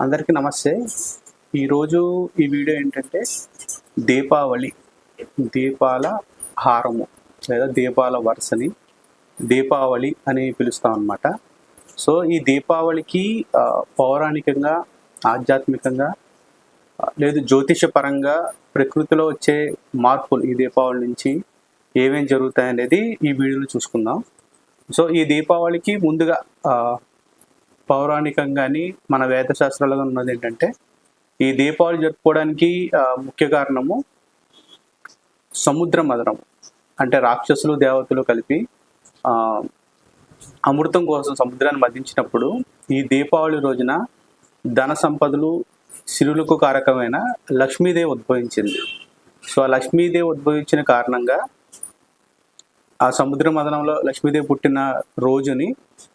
అందరికీ నమస్తే. ఈరోజు ఈ వీడియో ఏంటంటే దీపావళి దీపాల హారము లేదా దీపాల వరుసని దీపావళి అని పిలుస్తాం అన్నమాట. సో ఈ దీపావళికి పౌరాణికంగా ఆధ్యాత్మికంగా లేదు జ్యోతిషపరంగా ప్రకృతిలో వచ్చే మార్పులు ఈ దీపావళి నుంచి ఏమేం జరుగుతాయి అనేది ఈ వీడియోలో చూసుకుందాం. సో ఈ దీపావళికి ముందుగా పౌరాణికంగాని మన వేద శాస్త్రాలుగా ఉన్నది ఏంటంటే ఈ దీపావళి జరుపుకోవడానికి ముఖ్య కారణము సముద్ర మదనం. అంటే రాక్షసులు దేవతలు కలిపి అమృతం కోసం సముద్రాన్ని మదించినప్పుడు ఈ దీపావళి రోజున ధన సంపదలు సిరులకు కారకమైన లక్ష్మీదేవి ఉద్భవించింది. సో ఆ లక్ష్మీదేవి ఉద్భవించిన కారణంగా ఆ సముద్ర మదనంలో లక్ష్మీదేవి పుట్టిన రోజుని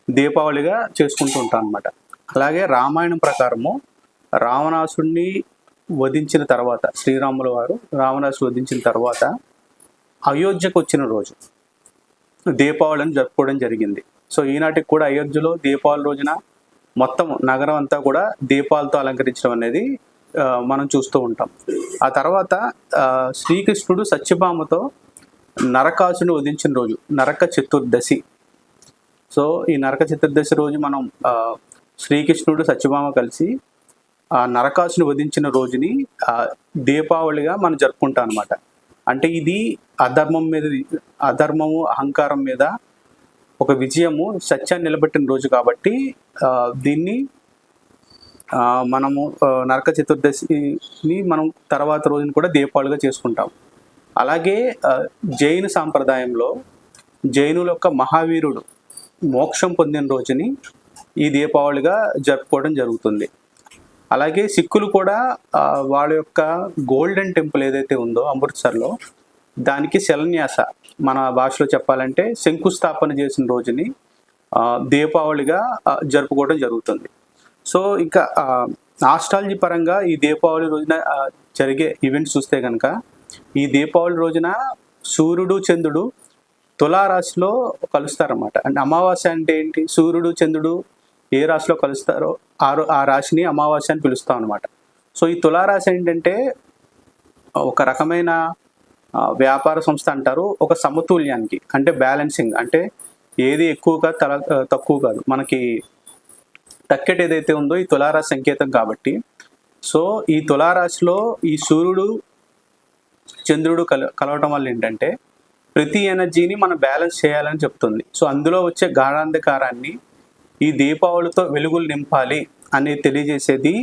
దీపావళిగా చేసుకుంటూ ఉంటాం అనమాట అలాగే రామాయణం ప్రకారము రావణాసుడిని వధించిన తర్వాత శ్రీరాముల వారు రావణాసుడు వధించిన తర్వాత అయోధ్యకు వచ్చిన రోజు దీపావళిని జరుపుకోవడం జరిగింది. సో ఈనాటికి కూడా అయోధ్యలో దీపావళి రోజున మొత్తం నగరం అంతా కూడా దీపాలతో అలంకరించడం అనేది మనం చూస్తూ ఉంటాం. ఆ తర్వాత శ్రీకృష్ణుడు సత్యభామతో నరకాసుని వధించిన రోజు నరక చతుర్దశి. సో ఈ నరక చతుర్దశి రోజు మనం శ్రీకృష్ణుడు సత్యభామ కలిసి ఆ నరకాసుని వధించిన రోజుని దీపావళిగా మనం జరుపుకుంటాం అనమాట అంటే ఇది అధర్మం మీద అధర్మము అహంకారం మీద ఒక విజయము సత్యాన్ని నిలబెట్టిన రోజు కాబట్టి దీన్ని మనము నరక చతుర్దశిని మనం తర్వాత రోజున కూడా దీపావళిగా చేసుకుంటాం. అలాగే జైన సాంప్రదాయంలో జైనుల యొక్క మహావీరుడు మోక్షం పొందిన రోజుని ఈ దీపావళిగా జరుపుకోవడం జరుగుతుంది. అలాగే సిక్కులు కూడా వాళ్ళ యొక్క గోల్డెన్ టెంపుల్ ఏదైతే ఉందో అమృత్సర్లో దానికి శిలన్యాస మన భాషలో చెప్పాలంటే శంకుస్థాపన చేసిన రోజుని దీపావళిగా జరుపుకోవడం జరుగుతుంది. సో ఇంకా ఆస్ట్రాలజీ పరంగా ఈ దీపావళి రోజున జరిగే ఈవెంట్స్ చూస్తే కనుక ఈ దీపావళి రోజున సూర్యుడు చంద్రుడు తులారాశిలో కలుస్తారన్నమాట. అంటే అమావాస్య అంటే ఏంటి? సూర్యుడు చంద్రుడు ఏ రాశిలో కలుస్తారో ఆ ఆ రాశిని అమావాస్య అని పిలుస్తాం అనమాట సో ఈ తులారాశి ఏంటంటే ఒక రకమైన వ్యాపార సంస్థ అంటారు. ఒక సమతుల్యానికి అంటే బ్యాలెన్సింగ్. అంటే ఏది ఎక్కువగా తల తక్కువ కాదు. మనకి తక్కెట ఏదైతే ఉందో ఈ తులారాశి సంకేతం కాబట్టి. సో ఈ తులారాశిలో ఈ సూర్యుడు చంద్రుడు కల కలవటం వల్ల ఏంటంటే ప్రతి ఎనర్జీని మనం బ్యాలెన్స్ చేయాలని చెప్తుంది. సో అందులో వచ్చే గాఢాంధకారాన్ని ఈ దీపావళితో వెలుగులు నింపాలి అనేది తెలియజేసేది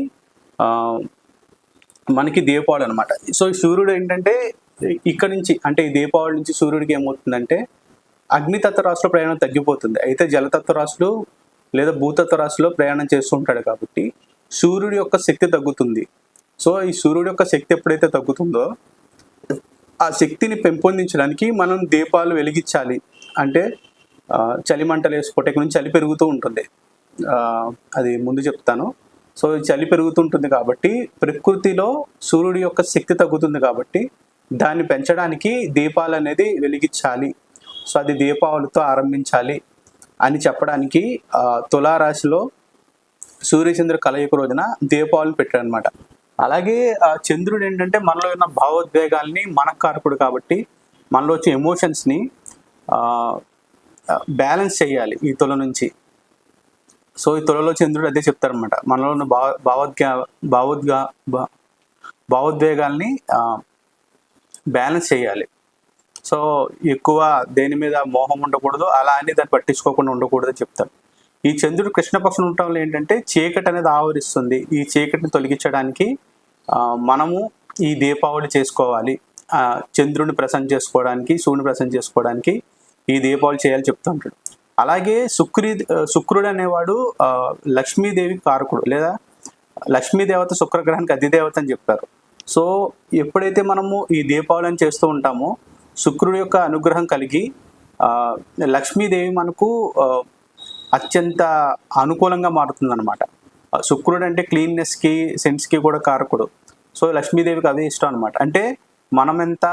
మనకి దీపావళి అనమాట సో సూర్యుడు ఏంటంటే ఇక్కడ నుంచి అంటే ఈ దీపావళి నుంచి సూర్యుడికి ఏమవుతుందంటే అగ్నితత్వ రాశిలో ప్రయాణం తగ్గిపోతుంది. అయితే జలతత్వ రాశులు లేదా భూతత్వ రాశిలో ప్రయాణం చేస్తూ ఉంటాడు కాబట్టి సూర్యుడి యొక్క శక్తి తగ్గుతుంది. సో ఈ సూర్యుడి యొక్క శక్తి ఎప్పుడైతే తగ్గుతుందో ఆ శక్తిని పెంపొందించడానికి మనం దీపాలు వెలిగించాలి. అంటే చలి చలిమంటలు వేసుకోవటం నుంచి చలి పెరుగుతూ ఉంటుంది. అది ముందు చెప్తాను. సో చలి పెరుగుతుంటుంది కాబట్టి ప్రకృతిలో సూర్యుడి యొక్క శక్తి తగ్గుతుంది కాబట్టి దాన్ని పెంచడానికి దీపాలు అనేది వెలిగించాలి. సో అది దీపావళితో ఆరంభించాలి అని చెప్పడానికి తులారాశిలో సూర్యచంద్ర కలయిక రోజున దీపావళిని పెట్టాడు అనమాట అలాగే ఆ చంద్రుడు ఏంటంటే మనలో ఉన్న భావోద్వేగాల్ని మనకారకుడు కాబట్టి మనలో వచ్చే ఎమోషన్స్ని బ్యాలెన్స్ చేయాలి ఈ తొల నుంచి. సో ఈ తొలలో చంద్రుడు అదే చెప్తారనమాట మనలో ఉన్న భావ భావోద్గా భావోద్గా భావోద్వేగాల్ని బ్యాలెన్స్ చేయాలి. సో ఎక్కువ దేని మీద మోహం ఉండకూడదు అలా అని దాన్ని పట్టించుకోకుండా ఉండకూడదు అని చెప్తారు. ఈ చంద్రుడు కృష్ణపక్షం ఉండటం వల్ల ఏంటంటే చీకటి అనేది ఆవరిస్తుంది. ఈ చీకటిని తొలగించడానికి మనము ఈ దీపావళి చేసుకోవాలి. చంద్రుని చంద్రుడిని ప్రసన్న చేసుకోవడానికి సూర్యుని ప్రసన్న చేసుకోవడానికి ఈ దీపావళి చేయాలి చెప్తూ ఉంటాడు. అలాగే శుక్రి శుక్రుడు అనేవాడు లక్ష్మీదేవి కారకుడు లేదా లక్ష్మీదేవత శుక్రగ్రహానికి అధిదేవత అని చెప్పారు. సో ఎప్పుడైతే మనము ఈ దీపావళిని చేస్తూ ఉంటామో శుక్రుడి యొక్క అనుగ్రహం కలిగి లక్ష్మీదేవి మనకు అత్యంత అనుకూలంగా మారుతుందన్నమాట. శుక్రుడు అంటే క్లీన్నెస్కి సెన్స్కి కూడా కారకుడు. సో లక్ష్మీదేవికి అదే ఇష్టం అనమాట అంటే మనం ఎంత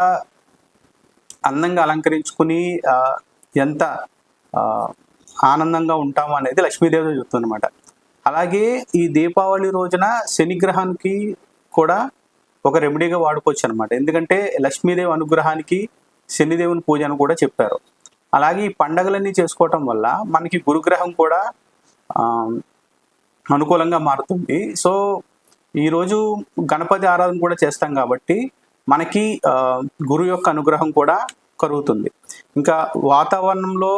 అందంగా అలంకరించుకుని ఎంత ఆనందంగా ఉంటాము అనేది లక్ష్మీదేవి చెప్తుందన్నమాట అలాగే ఈ దీపావళి రోజున శనిగ్రహానికి కూడా ఒక రెమెడీగా వాడుకోవచ్చు అనమాట ఎందుకంటే లక్ష్మీదేవి అనుగ్రహానికి శనిదేవుని పూజ అని కూడా చెప్పారు. అలాగే ఈ పండగలన్నీ చేసుకోవటం వల్ల మనకి గురుగ్రహం కూడా అనుకూలంగా మారుతుంది. సో ఈరోజు గణపతి ఆరాధన కూడా చేస్తాం కాబట్టి మనకి గురువు గురు యొక్క అనుగ్రహం కూడా కలుగుతుంది. ఇంకా వాతావరణంలో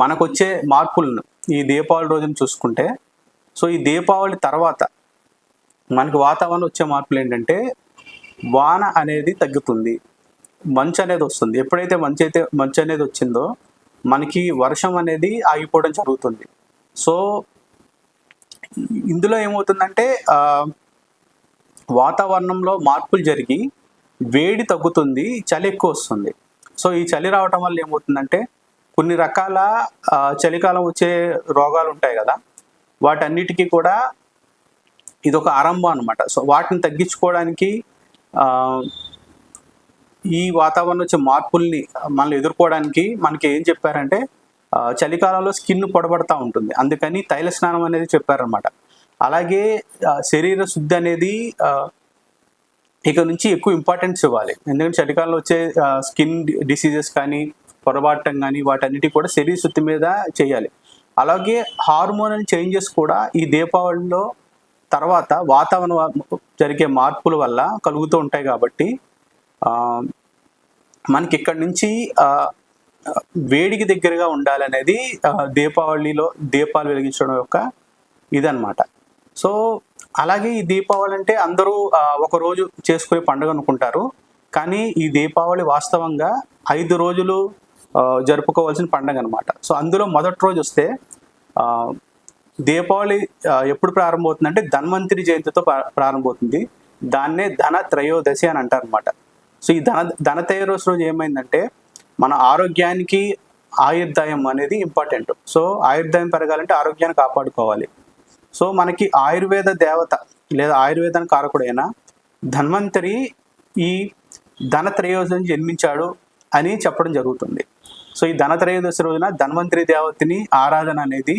మనకు వచ్చే మార్పులను ఈ దీపావళి రోజున చూసుకుంటే సో ఈ దీపావళి తర్వాత మనకి వాతావరణం వచ్చే మార్పులు ఏంటంటే వాన అనేది తగ్గుతుంది. మంచు అనేది వస్తుంది. ఎప్పుడైతే మంచు అయితే మంచు అనేది వచ్చిందో మనకి వర్షం అనేది ఆగిపోవడం జరుగుతుంది. సో ఇందులో ఏమవుతుందంటే వాతావరణంలో మార్పులు జరిగి వేడి తగ్గుతుంది చలి ఎక్కువ వస్తుంది. సో ఈ చలి రావటం వల్ల ఏమవుతుందంటే కొన్ని రకాల చలికాలం వచ్చే రోగాలు ఉంటాయి కదా వాటన్నిటికీ కూడా ఇది ఒక ఆరంభం అనమాట సో వాటిని తగ్గించుకోవడానికి ఈ వాతావరణం వచ్చే మార్పుల్ని మనల్ని ఎదుర్కోవడానికి మనకి ఏం చెప్పారంటే చలికాలంలో స్కిన్ పొడబడతా ఉంటుంది. అందుకని తైల స్నానం అనేది చెప్పారనమాట అలాగే శరీర శుద్ధి అనేది ఆ, ఇక నుంచి ఎక్కువ ఇంపార్టెన్స్ ఇవ్వాలి. ఎందుకంటే చలికాలంలో వచ్చే స్కిన్ డిసీజెస్ కానీ పొరబాటం కానీ వాటన్నిటి కూడా శరీర శుద్ధి మీద చేయాలి. అలాగే హార్మోనల్ చేంజెస్ కూడా ఈ దీపావళిలో తర్వాత వాతావరణం జరిగే మార్పుల వల్ల కలుగుతూ ఉంటాయి కాబట్టి మనకి ఇక్కడ నుంచి వేడికి దగ్గరగా ఉండాలనేది దీపావళిలో దీపాలు వెలిగించడం యొక్క ఇదన్నమాట. సో అలాగే ఈ దీపావళి అంటే అందరూ ఒక రోజు చేసుకునే పండుగ అనుకుంటారు. కానీ ఈ దీపావళి వాస్తవంగా ఐదు రోజులు జరుపుకోవాల్సిన పండుగ అనమాట సో అందులో మొదటి రోజు వస్తే దీపావళి ఎప్పుడు ప్రారంభమవుతుంది అంటే ధన్వంతరి జయంతితో ప్రారంభమవుతుంది. దాన్నే ధన త్రయోదశి అని అంటారు అనమాట సో ఈ ధన ధన త్రయోదశి రోజు ఏమైందంటే మన ఆరోగ్యానికి ఆయుర్దాయం అనేది ఇంపార్టెంట్. సో ఆయుర్దాయం పెరగాలంటే ఆరోగ్యాన్ని కాపాడుకోవాలి. సో మనకి ఆయుర్వేద దేవత లేదా ఆయుర్వేదానికి కారకుడైన ధన్వంతరి ఈ ధన త్రయోదశి జన్మించాడు అని చెప్పడం జరుగుతుంది. సో ఈ ధన త్రయోదశి రోజున ధన్వంతరి దేవతని ఆరాధన అనేది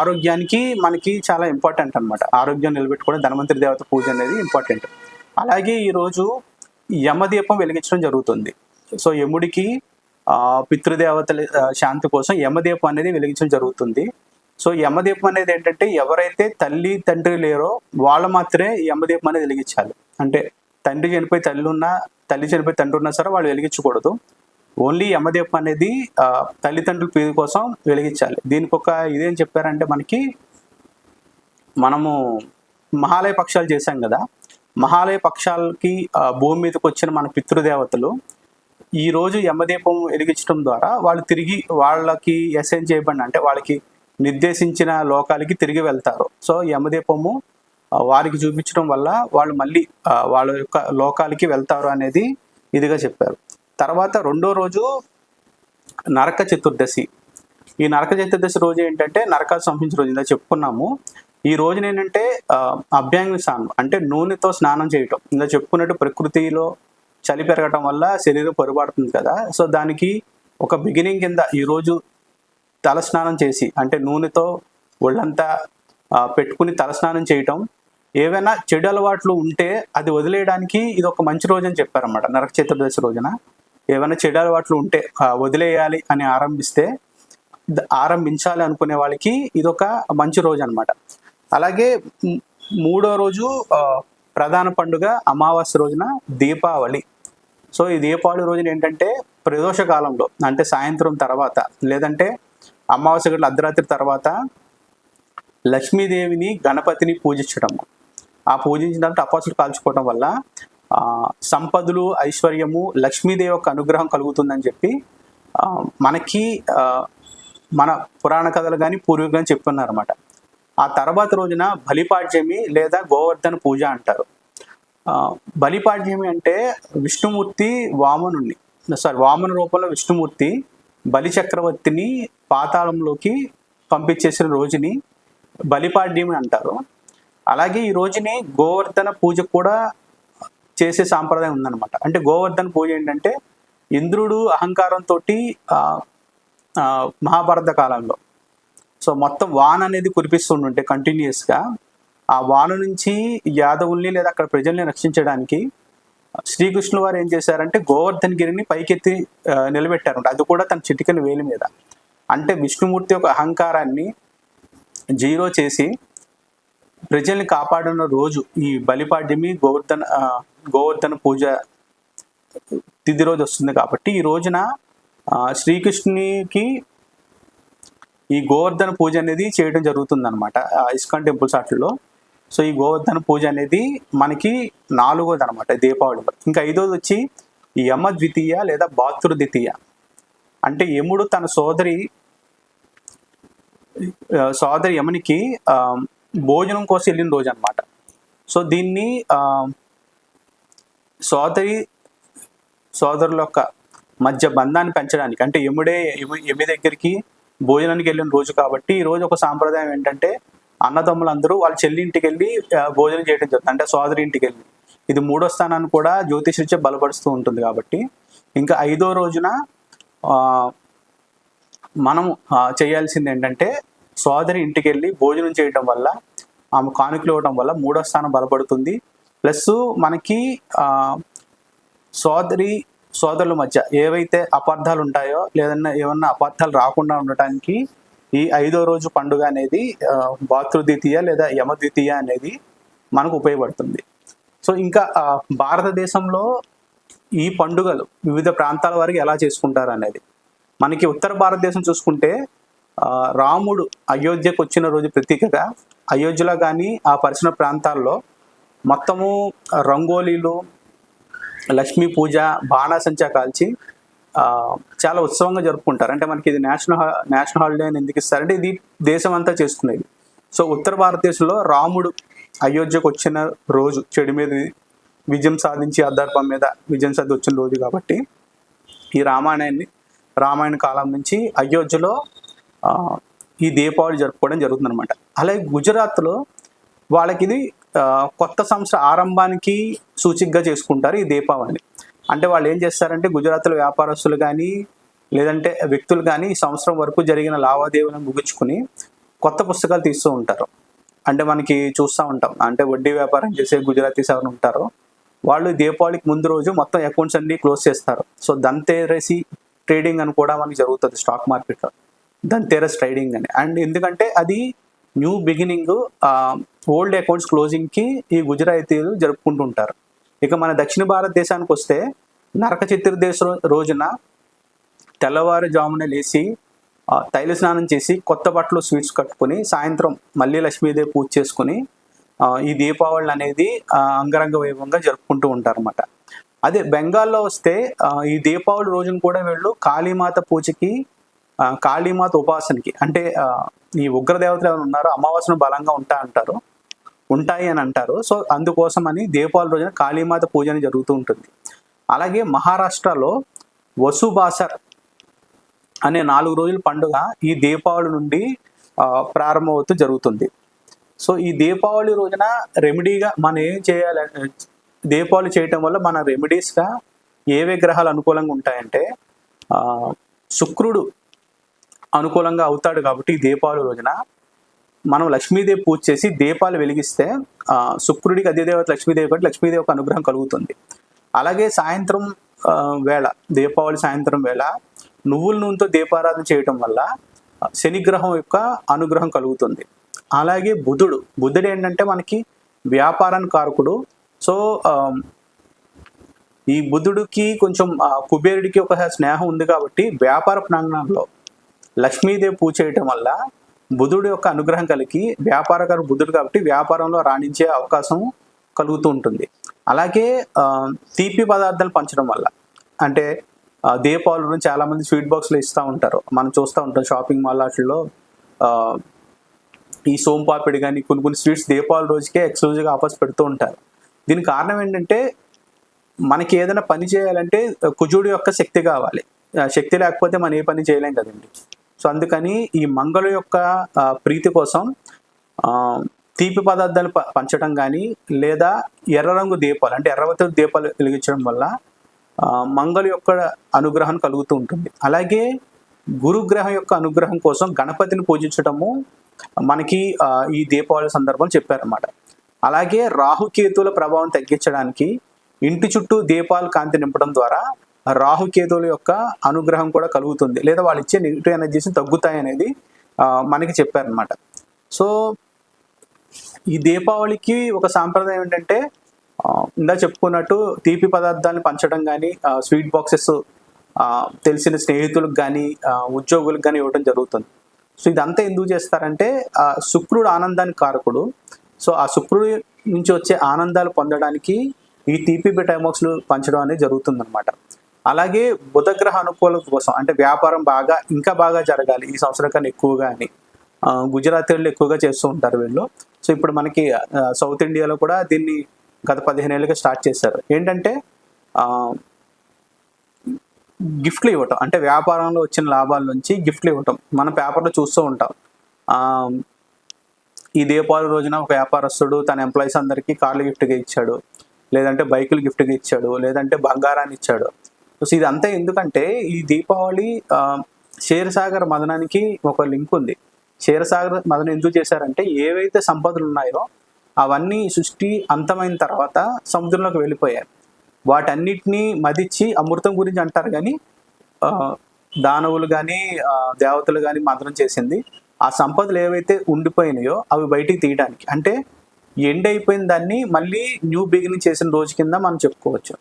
ఆరోగ్యానికి మనకి చాలా ఇంపార్టెంట్ అన్నమాట. ఆరోగ్యం నిలబెట్టుకోవడం ధన్వంతరి దేవత పూజ అనేది ఇంపార్టెంట్. అలాగే ఈరోజు యమదీపం వెలిగించడం జరుగుతుంది. సో యముడికి ఆ, పితృదేవతల శాంతి కోసం యమదీపం అనేది వెలిగించడం జరుగుతుంది. సో యమదీపం అనేది ఏంటంటే ఎవరైతే తల్లి తండ్రి లేరో వాళ్ళు మాత్రమే ఈ యమదీపం అనేది వెలిగించాలి. అంటే తండ్రి చనిపోయి తల్లి ఉన్నా తల్లి చనిపోయి తండ్రి ఉన్నా సరే వాళ్ళు వెలిగించకూడదు. ఓన్లీ యమదీపం అనేది తల్లిదండ్రుల పేరు కోసం వెలిగించాలి. దీనికి ఒక ఇదేం చెప్పారంటే మనకి మనము మహాలయ పక్షాలు చేశాం కదా. మహాలయ పక్షాలకి భూమి మీదకి వచ్చిన మన పితృదేవతలు ఈ రోజు యమదీపం వెలిగించడం ద్వారా వాళ్ళు తిరిగి వాళ్ళకి అసైన్ చేయబడిన అంటే వాళ్ళకి నిర్దేశించిన లోకాలకి తిరిగి వెళ్తారు. సో యమదీపము వారికి చూపించడం వల్ల వాళ్ళు మళ్ళీ వాళ్ళ యొక్క లోకాలకి వెళ్తారు అనేది ఇదిగా చెప్పారు. తర్వాత రెండో రోజు నరక చతుర్దశి. ఈ నరక చతుర్దశి రోజు ఏంటంటే నరకాలు సంహరించిన రోజు. ఇందా చెప్పుకున్నాము. ఈ రోజున ఏంటంటే ఆ, స్నానం అంటే నూనెతో స్నానం చేయటం. ఇందా చెప్పుకున్నట్టు ప్రకృతిలో చలి పెరగటం వల్ల శరీరం పొరబడుతుంది కదా. సో దానికి ఒక బిగినింగ్ కింద ఈరోజు తలస్నానం చేసి అంటే నూనెతో ఒళ్ళంతా పెట్టుకుని తలస్నానం చేయటం ఏవైనా చెడు అలవాట్లు ఉంటే అది వదిలేయడానికి ఇది ఒక మంచి రోజు అని చెప్పారన్నమాట. నరక చతుర్దశి రోజున ఏమైనా చెడు అలవాట్లు ఉంటే వదిలేయాలి అని ఆరంభిస్తే ఆరంభించాలి అనుకునే వాళ్ళకి ఇది ఒక మంచి రోజు అనమాట అలాగే మూడో రోజు ప్రధాన పండుగ అమావాస్య రోజున దీపావళి. సో ఈ దీపావళి రోజున ఏంటంటే ప్రదోష కాలంలో అంటే సాయంత్రం తర్వాత లేదంటే అమావాస్య గంటల అర్ధరాత్రి తర్వాత లక్ష్మీదేవిని గణపతిని పూజించడం ఆ పూజించిన తర్వాత అపాసులు కాల్చుకోవడం వల్ల సంపదలు ఐశ్వర్యము లక్ష్మీదేవి యొక్క అనుగ్రహం కలుగుతుందని చెప్పి మనకి మన పురాణ కథలు కానీ పూర్వీకులు కానీ చెప్తున్నారన్నమాట. ఆ తర్వాత రోజున బలిపాడ్యమి లేదా గోవర్ధన పూజ అంటారు. బలిపాడ్యమి అంటే విష్ణుమూర్తి వామనుణ్ణి సారీ వామన రూపంలో విష్ణుమూర్తి బలి చక్రవర్తిని పాతాళంలోకి పంపించేసిన రోజుని బలిపాడ్యమి అంటారు. అలాగే ఈ రోజుని గోవర్ధన పూజ కూడా చేసే సాంప్రదాయం ఉందన్నమాట. అంటే గోవర్ధన పూజ ఏంటంటే ఇంద్రుడు అహంకారంతో మహాభారత కాలంలో సో మొత్తం వాన అనేది కురిపిస్తుంటుంటే కంటిన్యూస్గా ఆ వాన నుంచి యాదవుల్ని లేదా అక్కడ ప్రజల్ని రక్షించడానికి శ్రీకృష్ణుల వారు ఏం చేశారంటే గోవర్ధన్ గిరిని పైకెత్తి నిలబెట్టారు నిలబెట్టారంట. అది కూడా తన చిటికల వేలి మీద. అంటే విష్ణుమూర్తి యొక్క అహంకారాన్ని జీరో చేసి ప్రజల్ని కాపాడిన రోజు ఈ బలిపాడ్యమి గోవర్ధన గోవర్ధన పూజ తిది రోజు వస్తుంది కాబట్టి ఈ రోజున శ్రీకృష్ణునికి ఈ గోవర్ధన పూజ అనేది చేయడం జరుగుతుంది అనమాట ఇస్కాన్ టెంపుల్స్ వాటిల్లో సో ఈ గోవర్ధన పూజ అనేది మనకి నాలుగోది అనమాట దీపావళిలో ఇంకా ఐదోది వచ్చి యమ ద్వితీయ లేదా బాతృ ద్వితీయ అంటే యముడు తన సోదరి సోదరి యమునికి భోజనం కోసం వెళ్ళిన రోజు అనమాట సో దీన్ని సోదరి సోదరుల యొక్క మధ్య బంధాన్ని పెంచడానికి అంటే యముడే యమి దగ్గరికి భోజనానికి వెళ్ళిన రోజు కాబట్టి ఈ రోజు ఒక సాంప్రదాయం ఏంటంటే అన్నదమ్ములందరూ వాళ్ళ చెల్లి ఇంటికి వెళ్ళి భోజనం చేయడం జరుగుతుంది. అంటే సోదరి ఇంటికి వెళ్ళి. ఇది మూడో స్థానాన్ని కూడా జ్యోతిష్రీత్యా బలపరుస్తూ ఉంటుంది కాబట్టి ఇంకా ఐదో రోజున మనం చేయాల్సింది ఏంటంటే సోదరి ఇంటికి వెళ్ళి భోజనం చేయడం వల్ల ఆమె కానుకలు ఇవ్వడం వల్ల మూడో స్థానం బలపడుతుంది. ప్లస్ మనకి సోదరి సోదరుల మధ్య ఏవైతే అపార్థాలు ఉంటాయో లేదన్నా ఏమన్నా అపార్థాలు రాకుండా ఉండటానికి ఈ ఐదో రోజు పండుగ అనేది భాతృద్వితీయ లేదా యమద్వితీయ అనేది మనకు ఉపయోగపడుతుంది. సో ఇంకా భారతదేశంలో ఈ పండుగలు వివిధ ప్రాంతాల వారికి ఎలా చేసుకుంటారు అనేది మనకి ఉత్తర భారతదేశం చూసుకుంటే రాముడు అయోధ్యకు వచ్చిన రోజు ప్రతీకగా అయోధ్యలో కానీ ఆ పరిసర ప్రాంతాల్లో మొత్తము రంగోలీలు లక్ష్మీ పూజ బాణాసంచా కాల్చి చాలా ఉత్సవంగా జరుపుకుంటారు. అంటే మనకి ఇది నేషనల్ నేషనల్ హాలిడే అని ఎందుకు ఇస్తారంటే ఇది దేశం అంతా చేసుకునేది. సో ఉత్తర భారతదేశంలో రాముడు అయోధ్యకు వచ్చిన రోజు చెడు మీద విజయం సాధించి అదర్భం మీద విజయం సాధి వచ్చిన రోజు కాబట్టి ఈ రామాయణాన్ని రామాయణ కాలం నుంచి అయోధ్యలో ఈ దీపావళి జరుపుకోవడం జరుగుతుందన్నమాట. అలాగే గుజరాత్లో వాళ్ళకి ఇది కొత్త సంవత్సర ఆరంభానికి సూచికగా చేసుకుంటారు ఈ దీపావళిని. అంటే వాళ్ళు ఏం చేస్తారంటే గుజరాత్లో వ్యాపారస్తులు కానీ లేదంటే వ్యక్తులు కానీ ఈ సంవత్సరం వరకు జరిగిన లావాదేవీలను ముగించుకుని కొత్త పుస్తకాలు తీస్తూ ఉంటారు. అంటే మనకి చూస్తూ ఉంటాం. అంటే వడ్డీ వ్యాపారం చేసే గుజరాతీస్ ఎవరు ఉంటారో. వాళ్ళు దీపావళికి ముందు రోజు మొత్తం అకౌంట్స్ అన్ని క్లోజ్ చేస్తారు. సో దంతేరసి ట్రేడింగ్ అని కూడా మనకి జరుగుతుంది స్టాక్ మార్కెట్లో. దంతేరస్ ట్రేడింగ్ అని. అండ్ ఎందుకంటే అది న్యూ బిగినింగ్ ఓల్డ్ అకౌంట్స్ క్లోజింగ్కి ఈ గుజరాతీలు జరుపుకుంటూ ఉంటారు ఇక మన దక్షిణ భారతదేశానికి వస్తే నరక చతుర్దశ రోజున తెల్లవారుజామున లేచి తైల స్నానం చేసి కొత్త బట్టలు స్వీట్స్ కట్టుకుని సాయంత్రం మళ్ళీ లక్ష్మీదేవి పూజ చేసుకుని ఈ దీపావళి అనేది అంగరంగ వైభవంగా జరుపుకుంటూ ఉంటారన్నమాట. అదే బెంగాల్లో వస్తే ఈ దీపావళి రోజున కూడా వీళ్ళు కాళీమాత పూజకి కాళీమాత ఉపాసనకి అంటే ఈ ఉగ్రదేవతలు ఎవరు ఉన్నారో అమావాస్యను బలంగా ఉంటా అంటారు ఉంటాయి అని అంటారు. సో అందుకోసం అని దీపావళి రోజున కాళీమాత పూజ అని జరుగుతూ ఉంటుంది. అలాగే మహారాష్ట్రలో వసుబాసర్ అనే నాలుగు రోజుల పండుగ ఈ దీపావళి నుండి ప్రారంభమవుతూ జరుగుతుంది. సో ఈ దీపావళి రోజున రెమెడీగా మనం ఏం చేయాలి దీపావళి చేయటం వల్ల మన రెమెడీస్గా ఏవే గ్రహాలు అనుకూలంగా ఉంటాయంటే శుక్రుడు అనుకూలంగా అవుతాడు కాబట్టి దీపావళి రోజున మనం లక్ష్మీదేవి పూజ చేసి దీపాలు వెలిగిస్తే శుక్రుడికి అధిదేవత లక్ష్మీదేవి కాబట్టి లక్ష్మీదేవికి అనుగ్రహం కలుగుతుంది. అలాగే సాయంత్రం వేళ దీపావళి సాయంత్రం వేళ నువ్వుల నూనెతో దీపారాధన చేయటం వల్ల శనిగ్రహం యొక్క అనుగ్రహం కలుగుతుంది. అలాగే బుధుడు బుధుడు ఏంటంటే మనకి వ్యాపారానికి కారకుడు. సో ఈ బుధుడికి కొంచెం కుబేరుడికి ఒక స్నేహం ఉంది కాబట్టి వ్యాపార ప్రాంగణంలో లక్ష్మీదేవి పూజ చేయటం వల్ల బుధుడు యొక్క అనుగ్రహం కలిగి వ్యాపారకారు బుధుడు కాబట్టి వ్యాపారంలో రాణించే అవకాశం కలుగుతూ ఉంటుంది. అలాగే తీపి పదార్థాలు పంచడం వల్ల అంటే ఆ, దీపావళి చాలామంది స్వీట్ బాక్స్లు ఇస్తూ ఉంటారు. మనం చూస్తూ ఉంటాం షాపింగ్ మాల్ వాటిల్లో ఈ సోంపాపిడి కానీ కొన్ని కొన్ని స్వీట్స్ దీపావళి రోజుకే ఎక్స్క్లూజివ్గా ఆఫర్స్ పెడుతూ ఉంటారు. దీనికి కారణం ఏంటంటే మనకి ఏదైనా పని చేయాలంటే కుజుడు యొక్క శక్తి కావాలి. శక్తి లేకపోతే మనం ఏ పని చేయలేం కదండి. సో అందుకని ఈ మంగళ యొక్క ప్రీతి కోసం తీపి పదార్థాలు ప- పంచడం కానీ లేదా ఎర్ర రంగు దీపాలు అంటే ఎర్రవతి దీపాలు వెలిగించడం వల్ల మంగళ యొక్క అనుగ్రహం కలుగుతూ ఉంటుంది. అలాగే గురుగ్రహం యొక్క అనుగ్రహం కోసం గణపతిని పూజించడము మనకి ఈ దీపావళి సందర్భం చెప్పారన్నమాట. అలాగే రాహుకేతువుల ప్రభావం తగ్గించడానికి ఇంటి చుట్టూ దీపాలు కాంతి నింపడం ద్వారా రాహుకేతువుల యొక్క అనుగ్రహం కూడా కలుగుతుంది. లేదా వాళ్ళు ఇచ్చే నెగిటివ్ ఎనర్జీస్ తగ్గుతాయి అనేది మనకి చెప్పారనమాట సో ఈ దీపావళికి ఒక సాంప్రదాయం ఏంటంటే ఇందా చెప్పుకున్నట్టు తీపి పదార్థాలను పంచడం కానీ స్వీట్ బాక్సెస్ తెలిసిన స్నేహితులకు కానీ ఉద్యోగులకు కానీ ఇవ్వడం జరుగుతుంది. సో ఇదంతా ఎందుకు చేస్తారంటే ఆ, శుక్రుడు ఆనందానికి కారకుడు. సో ఆ శుక్రుడి నుంచి వచ్చే ఆనందాలు పొందడానికి ఈ తీపి టైమాక్స్లు పంచడం అనేది జరుగుతుందన్నమాట. అలాగే బుధగ్రహ అనుకూలత కోసం అంటే వ్యాపారం బాగా ఇంకా బాగా జరగాలి. ఈ సంవత్సరం కన్నా ఎక్కువగా అని. గుజరాతీలు ఎక్కువగా చేస్తూ ఉంటారు వీళ్ళు. సో ఇప్పుడు మనకి సౌత్ ఇండియాలో కూడా దీన్ని గత పదిహేను ఏళ్ళుగా స్టార్ట్ చేశారు. ఏంటంటే గిఫ్ట్లు ఇవ్వటం. అంటే వ్యాపారంలో వచ్చిన లాభాల నుంచి గిఫ్ట్లు ఇవ్వటం. మన పేపర్లో చూస్తూ ఉంటాం. ఈ దీపావళి రోజున ఒక వ్యాపారస్తుడు తన ఎంప్లాయీస్ అందరికీ కార్లు గిఫ్ట్గా ఇచ్చాడు. లేదంటే బైకులు గిఫ్ట్గా ఇచ్చాడు. లేదంటే బంగారాన్ని ఇచ్చాడు. సో ఇదంతా ఎందుకంటే ఈ దీపావళి క్షీరసాగర్ మదనానికి ఒక లింక్ ఉంది. క్షీరసాగర్ మదనం ఎందుకు చేశారంటే ఏవైతే సంపదలు ఉన్నాయో అవన్నీ సృష్టి అంతమైన తర్వాత సముద్రంలోకి వెళ్ళిపోయాయి. వాటన్నిటినీ మదిచ్చి అమృతం గురించి అంటారు కానీ దానవులు కానీ దేవతలు కానీ మంత్రం చేసింది. ఆ సంపదలు ఏవైతే ఉండిపోయినాయో అవి బయటికి తీయడానికి. అంటే ఎండ్ అయిపోయిన దాన్ని మళ్ళీ న్యూ బిగినింగ్ చేసిన రోజు కింద మనం చెప్పుకోవచ్చు.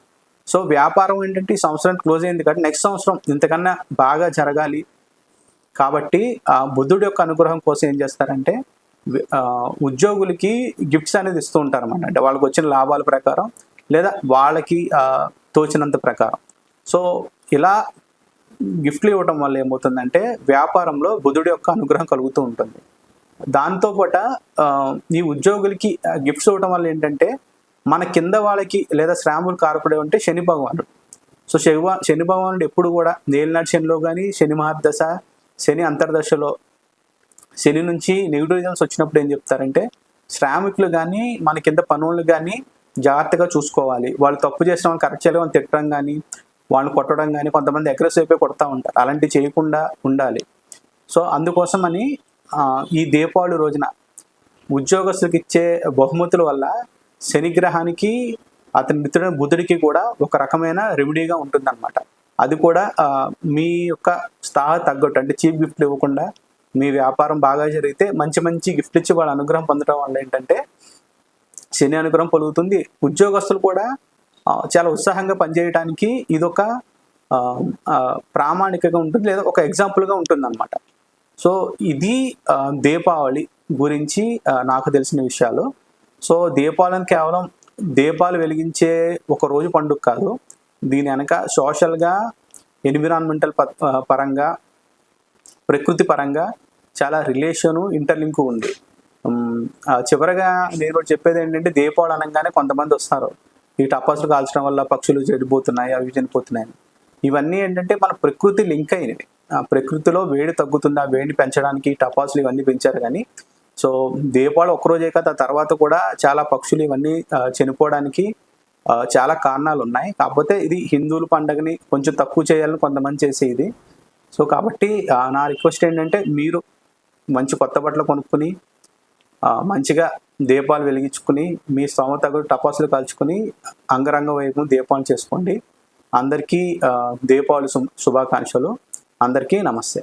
సో వ్యాపారం ఏంటంటే ఈ సంవత్సరం క్లోజ్ అయింది కాబట్టి నెక్స్ట్ సంవత్సరం ఇంతకన్నా బాగా జరగాలి. కాబట్టి ఆ బుద్ధుడి యొక్క అనుగ్రహం కోసం ఏం చేస్తారంటే ఉద్యోగులకి గిఫ్ట్స్ అనేది ఇస్తూ ఉంటారు అన్నమాట అంటే వాళ్ళకి వచ్చిన లాభాల ప్రకారం లేదా వాళ్ళకి తోచినంత ప్రకారం. సో ఇలా గిఫ్ట్లు ఇవ్వటం వల్ల ఏమవుతుందంటే వ్యాపారంలో బుధుడి యొక్క అనుగ్రహం కలుగుతూ ఉంటుంది. దాంతోపాట ఈ ఉద్యోగులకి గిఫ్ట్స్ ఇవ్వటం వల్ల ఏంటంటే మన కింద వాళ్ళకి లేదా శ్రాములు కారకుడే ఉంటే శని భగవానుడు. సో శని శని భగవానుడు ఎప్పుడు కూడా నేలినాటి శనిలో కానీ శని మహర్దశ శని అంతర్దశలో శని నుంచి నెగిటివ్ రిజల్ట్స్ వచ్చినప్పుడు ఏం చెప్తారంటే శ్రామికులు కానీ మన కింద పనులు కానీ జాగ్రత్తగా చూసుకోవాలి. వాళ్ళు తప్పు చేసిన వాళ్ళు కరెక్ట్ చేయాలి వాళ్ళు తిట్టడం కానీ వాళ్ళని కొట్టడం కానీ కొంతమంది అగ్రెసివ్ అయిపోయి కొడతా ఉంటారు. అలాంటివి చేయకుండా ఉండాలి. సో అందుకోసమని అని ఈ దీపావళి రోజున ఉద్యోగస్తులకు ఇచ్చే బహుమతుల వల్ల శనిగ్రహానికి అతని మిత్రుడైన బుధుడికి కూడా ఒక రకమైన రెమెడీగా ఉంటుందన్నమాట. అది కూడా మీ యొక్క స్థాయి తగ్గట్టు అంటే చీప్ గిఫ్ట్లు ఇవ్వకుండా మీ వ్యాపారం బాగా జరిగితే మంచి మంచి గిఫ్ట్ ఇచ్చి వాళ్ళ అనుగ్రహం పొందడం వల్ల ఏంటంటే శని అనుగ్రహం పొలుగుతుంది ఉద్యోగస్తులు కూడా చాలా ఉత్సాహంగా పనిచేయడానికి ఇదొక ఒక ప్రామాణికగా ఉంటుంది లేదా ఒక ఎగ్జాంపుల్గా ఉంటుంది అనమాట సో ఇది దీపావళి గురించి నాకు తెలిసిన విషయాలు. సో దీపాలను కేవలం దీపాలు వెలిగించే ఒక రోజు పండుగ కాదు. దీని వెనక సోషల్గా ఎన్విరాన్మెంటల్ పరంగా ప్రకృతి పరంగా చాలా రిలేషను ఇంటర్లింక్ ఉంది. చివరగా నేను చెప్పేది ఏంటంటే దీపావళి అనగానే కొంతమంది వస్తారు. ఈ టపాసులు కాల్చడం వల్ల పక్షులు చెడిపోతున్నాయి అవి చనిపోతున్నాయి ఇవన్నీ ఏంటంటే మన ప్రకృతి లింక్ అయినవి. ఆ ప్రకృతిలో వేడి తగ్గుతుంది ఆ వేడిని పెంచడానికి టపాసులు ఇవన్నీ పెంచారు కానీ సో దీపావళి ఒక్కరోజే కదా తర్వాత కూడా చాలా పక్షులు ఇవన్నీ చనిపోవడానికి చాలా కారణాలు ఉన్నాయి కాకపోతే ఇది హిందువుల పండగని కొంచెం తక్కువ చేయాలని కొంతమంది చేసే ఇది సో కాబట్టి నా రిక్వెస్ట్ ఏంటంటే మీరు మంచి కొత్త బట్టలు కొనుక్కుని మంచిగా దీపాలు వెలిగించుకుని మీ స్తోమత టపాసులు కాల్చుకుని అంగరంగ వైపు దీపాలు చేసుకోండి. అందరికీ దీపావళి శుభాకాంక్షలు. అందరికీ నమస్తే.